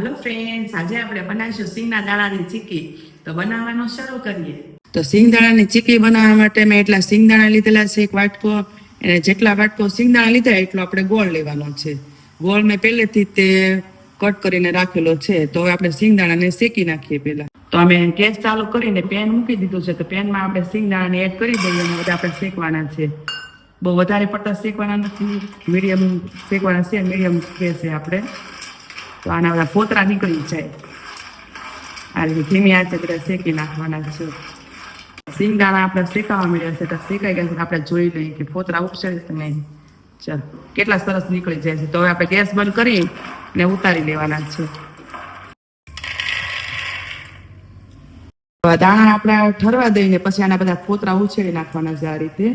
હાલો friends આજે આપણે બનાવીશું સિંગના દાણાની ચીકી. તો બનાવવાનું શરૂ કરીએ. તો સિંગદાણાની ચીકી બનાવવા માટે મેં એટલા સિંગદાણા લીધેલા છે, એક વાટકો. અને જેટલા વાટકો સિંગદાણા લીધા એટલો આપણે ગોળ લેવાનો છે. ગોળ મેં પહેલેથી તે કટ કરીને રાખેલો છે. તો હવે આપણે સિંગદાણાને શેકી નાખીએ પહેલા. તો અમે ગેસ ચાલુ કરીને પેન મૂકી દીધું છે. તો પેનમાં આપણે સિંગદાણાને એડ કરી દઈએ અને બધા આપણે શેકવાના છે. બહુ વધારે પડતા શેકવાના નથી. મીડિયમ શેકવાના છે. મીડિયમ છે આપણે. તો આના બધા ફોતરા નીકળી જાય આ રીતે ધીમી બધા શેકી નાખવાના છે સિંગદાણા આપણે શેકાવા મળ્યા છે તો શેકાઈ ગયા છે આપણે જોઈ લઈએ કે ફોતરા ઉપસે કે નહીં ચાલ કેટલા સરસ નીકળી જાય છે તો હવે આપણે ગેસ બંધ કરી ને ઉતારી લેવાના છે દાણા આપણે ઠરવા દઈને પછી આના બધા ફોતરા ઉછેરી નાખવાના છે આ રીતે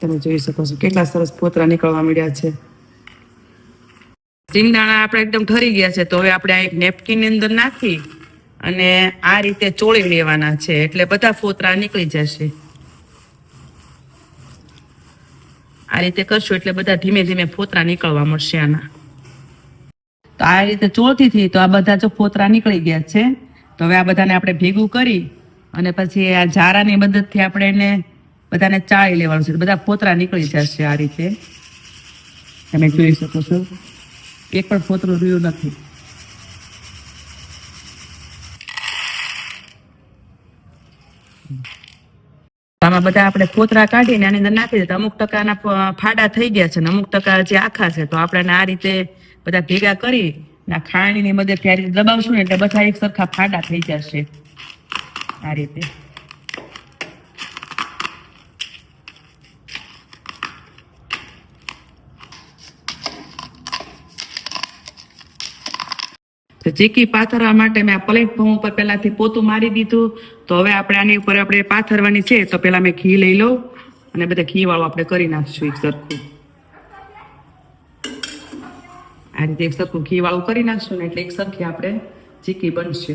તમે જોઈ શકો છો કેટલા સરસ ફોતરા નીકળવા મળ્યા છે સિંગદાણા આપણે એકદમ ઠરી ગયા છે, તો હવે આપણે આ એક નેપકિન અંદર નાખી અને આ રીતે ચોળી લેવાના છે, એટલે બધા ફોતરા નીકળી જશે. આ રીતે કરશું એટલે બધા ધીમે ધીમે ફોતરા નીકળવા મળશે આના. તો આ રીતે ચોળતી થી તો આ બધા જો ફોતરા નીકળી ગયા છે, તો હવે આ બધાને આપણે ભેગું કરી અને પછી આ ઝારાની મદદથી આપણે એને બધાને ચાળી લેવાનું છે બધા ફોતરા નીકળી જશે આ રીતે. તમે જોઈ શકો છો. એક પણ ફોતરો રહ્યું નથી. આમાં બધા આપણે ફોતરા કાઢીને આની અંદર નાખી દીધા. અમુક ટકાના ફાડા થઈ ગયા છે ને અમુક ટકા જે આખા છે. તો આપણે આ રીતે બધા ભેગા કરી ને ખાણીની મદદથી આ રીતે દબાવશું ને એટલે બધા એક સરખા ફાડા થઈ જશે. આ રીતે. તો ચીકી પાથરવા માટે મેં આ પ્લેટફોર્મ ઉપર પહેલાથી પોતું મારી દીધું. તો હવે આપણે આની ઉપર આપણે પાથરવાની છે, તો પહેલા મેં ઘી લઈ લઉં અને બધા ઘી વાળું આપણે કરી નાખશું એક સરખું. આ રીતે એક સરખું ઘી વાળું કરી નાખશું ને એટલે એક સરખી આપણે ચીકી બનશે.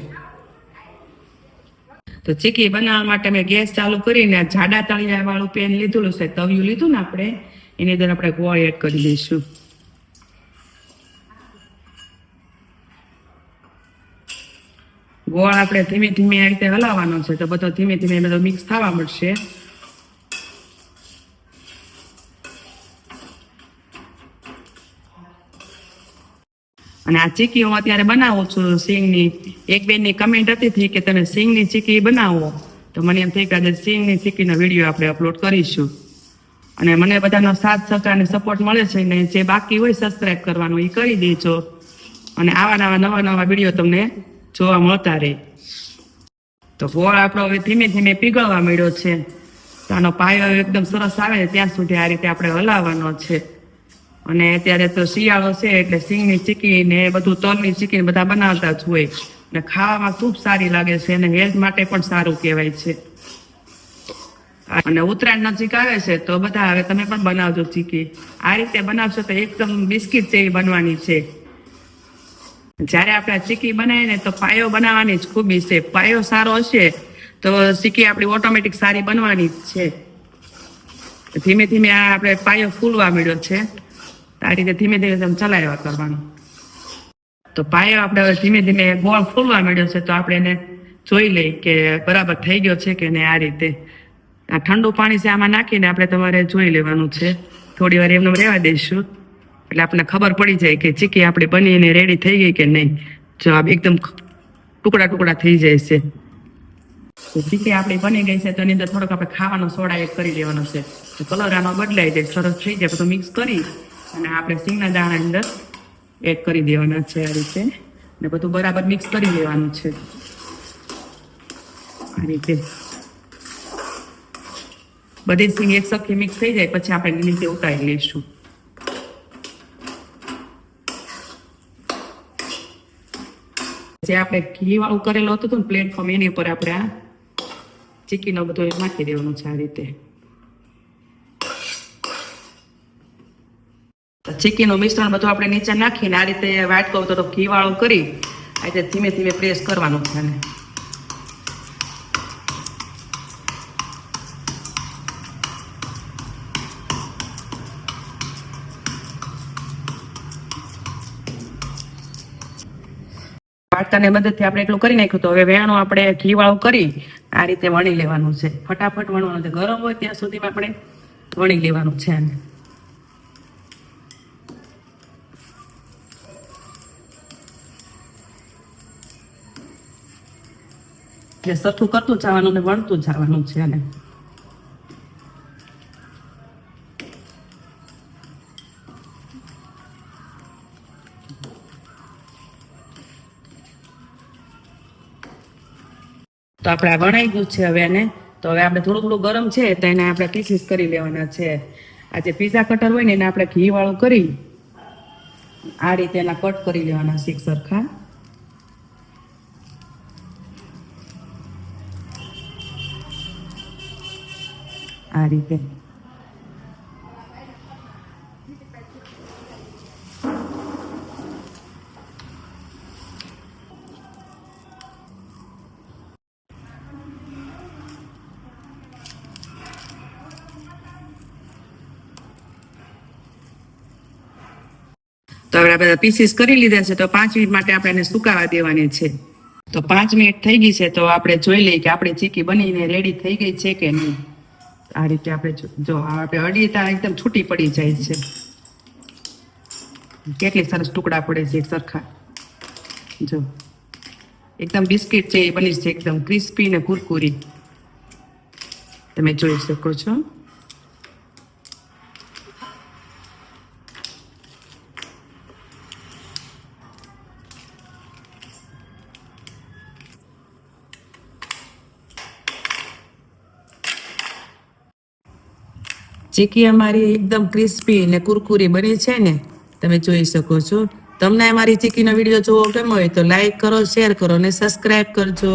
તો ચીકી બનાવવા માટે મેં ગેસ ચાલુ કરીને જાડા તળિયા વાળું પેન લીધું છે, તવિયું લીધું ને આપણે, એની અંદર આપણે ગોળ એડ કરી દઈશું. ગોળ આપણે ધીમે ધીમે આ રીતે હલાવવાનો છે, તો બધો ધીમે ધીમે બધો મિક્સ થવા મળશે. અને આ ચીકી હું અત્યારે બનાવું છું સિંગની. એક બેનની કમેન્ટ હતી કે તમે સિંગની ચીકી બનાવો. તો મને એમ થઈ કે આજે સિંગની ચીકીનો વીડિયો આપણે અપલોડ કરીશું. અને મને બધાનો સાથ, સહકાર અને સપોર્ટ મળે છે ને જે બાકી હોય સબસ્ક્રાઈબ કરવાનું એ કરી દેજો. અને આવા નવા નવા નવા વીડિયો તમને જોવા મળતા રહે તો ગોળ આપણો હવે ધીમે ધીમે પીગળવા મળ્યો છે. આનો પાયો એકદમ સરસ આવે ત્યાં સુધી આ રીતે આપણે હલાવવાનો છે. અને અત્યારે તો શિયાળો છે એટલે સિંગની ચીકી ને બધું તલની ચીકી ને બધા બનાવતા જ હોય. ને ખાવામાં ખૂબ સારી લાગે છે અને હેલ્થ માટે પણ સારું કહેવાય છે. અને ઉત્તરાયણ નજીક આવે છે, તો બધા હવે તમે પણ બનાવજો ચીકી. આ રીતે બનાવશો તો એકદમ બિસ્કિટ જેવી બનવાની છે. જ્યારે આપણે ચીકી બનાવીએ ને તો પાયો બનાવવાની જ ખૂબી છે. પાયો સારો હશે તો ચીકી આપણી ઓટોમેટિક સારી બનવાની જ છે. ધીમે ધીમે આ આપણે પાયો ફૂલવા મળ્યો છે. આ રીતે ધીમે ધીમે તમે ચલાવ્યા કરવાનું. તો પાયો આપણે હવે ધીમે ધીમે ગોળ ફૂલવા મળ્યો છે તો આપણે એને જોઈ લઈ કે બરાબર થઈ ગયો છે કે નહીં આ રીતે. આ ઠંડુ પાણી છે આમાં નાખીને આપણે તમારે જોઈ લેવાનું છે. થોડી વાર એમને રહેવા દઈશું. એટલે આપણને ખબર પડી જાય કે ચીકી આપણી બનીને રેડી થઈ ગઈ કે નહીં. જો આ એકદમ ટુકડા ટુકડા થઈ જાય છે. ચીકી આપણી બની ગઈ છે તો એની અંદર થોડોક આપણે ખાવાનો સોડા એડ કરી દેવાનો છે. કલર આનો બદલાઈ જાય, સરસ થઈ જાય. બધું મિક્સ કરી અને આપણે સિંગના દાણા અંદર એડ કરી દેવાના છે આ રીતે. ને બધું બરાબર મિક્સ કરી લેવાનું છે. આ રીતે. બધી સિંગ એક સરખી મિક્સ થઈ જાય, પછી આપણે નીચે ઉતારી લઈશું. જે આપણે ઘી વાળું કરેલું હતું ને પ્લેટફોર્મ એની ઉપર આપણે આ ચીકીનો બધો નાખી દેવાનું છે આ રીતે. ચીકીનું મિશ્રણ બધું આપણે નીચે નાખીને આ રીતે વાટકો તો ઘી વાળું કરી આ રીતે ધીમે ધીમે પ્રેસ કરવાનું છે વાટકાને મદદથી આપણે એટલું કરી નાખ્યું તો હવે વેણું આપણે ઘીવાળું કરી આ રીતે વણી લેવાનું છે. ફટાફટ વણવાનું છે. ગરમ હોય ત્યાં સુધીમાં આપણે વણી લેવાનું છે આને. એટલે સરખું કરતું જવાનું ને વણતું જવાનું છે આને. તો આપણે આ વણાઈ ગયું છે હવે એને તો હવે આપણે થોડું થોડું ગરમ છે તો એને આપણે પીસીસ કરી લેવાના છે. આ જે પીઝા કટર હોય ને એને આપણે ઘી વાળું કરી આ રીતે એના કટ કરી લેવાના શીખ સરખા. આ રીતે. તો આપણે પીસીસ કરી લીધા છે. તો પાંચ મિનિટ માટે આપણે એને સુકાવા દેવાની છે. તો પાંચ મિનિટ થઈ ગઈ છે તો આપણે જોઈ લઈએ કે આપણી ચીકી બનીને રેડી થઈ ગઈ છે કે નહીં. આ રીતે આપણે જો આપણે અડીએ ત્યાં એકદમ છૂટી પડી જાય છે. કેટલી સરસ ટુકડા પડે છે એક સરખા. જો. એકદમ બિસ્કિટ છે એ બની છે એકદમ ક્રિસ્પી ને કુરકુરી. તમે જોઈ શકો છો. ચીકી અમારી એકદમ ક્રિસ્પી ને કુરકુરી બની છે ને, તમે જોઈ શકો છો. તમને અમારી ચીકીનો વીડિયો જોવો ગમ્યો હોય તો લાઈક કરો શેર કરો ને સબસ્ક્રાઈબ કરજો.